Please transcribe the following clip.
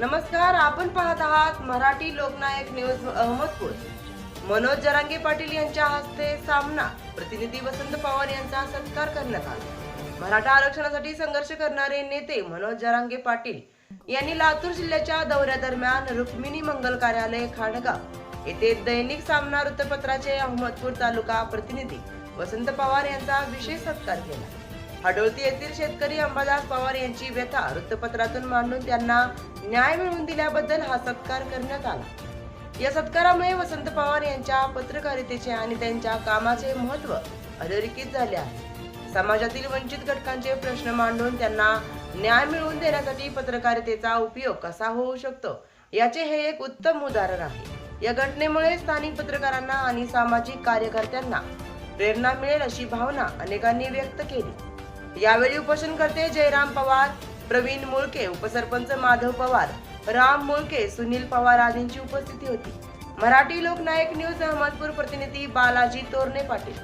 नमस्कार आपण पाहत आहात मराठी लोकनायक न्यूज अहमदपूर. मनोज जरांगे पाटील यांच्या हस्ते सामना. प्रतिनिधी वसंत पवार यांचा सत्कार करण्यात आला. मराठा आरक्षणासाठी संघर्ष करणारे नेते मनोज जरांगे पाटील यांनी लातूर जिल्ह्याच्या दौऱ्यादरम्यान रुक्मिणी मंगल कार्यालय खाडगाव येथे दैनिक सामना वृत्तपत्राचे अहमदपूर तालुका प्रतिनिधी वसंत पवार यांचा विशेष सत्कार केला. हडोळती येथील शेतकरी अंबादास पवार यांची व्यथा वृत्तपत्रातून मांडून त्यांना न्याय मिळवून दिल्याबद्दल हा सत्कार करण्यात आला. या सत्कारामुळे वसंत पवार यांच्या पत्रकारितेचे आणि त्यांच्या कामाचे महत्त्व अधोरेखित झाले आहे. समाजातील वंचित घटकांचे प्रश्न मांडून त्यांना न्याय मिळवून देण्यासाठी पत्रकारितेचा उपयोग कसा होऊ शकतो याचे हे एक उत्तम उदाहरण आहे. या घटनेमुळे स्थानिक पत्रकारांना आणि सामाजिक कार्यकर्त्यांना प्रेरणा मिळेल अशी भावना अनेकांनी व्यक्त केली. यावेळी उपोषणकर्ते जयराम पवार प्रवीण मुळके उपसरपंच माधव पवार राम मुळके सुनील पवार आदींची उपस्थिती होती. मराठी लोकनायक न्यूज अहमदपूर प्रतिनिधी बालाजी तोरणे पाटील.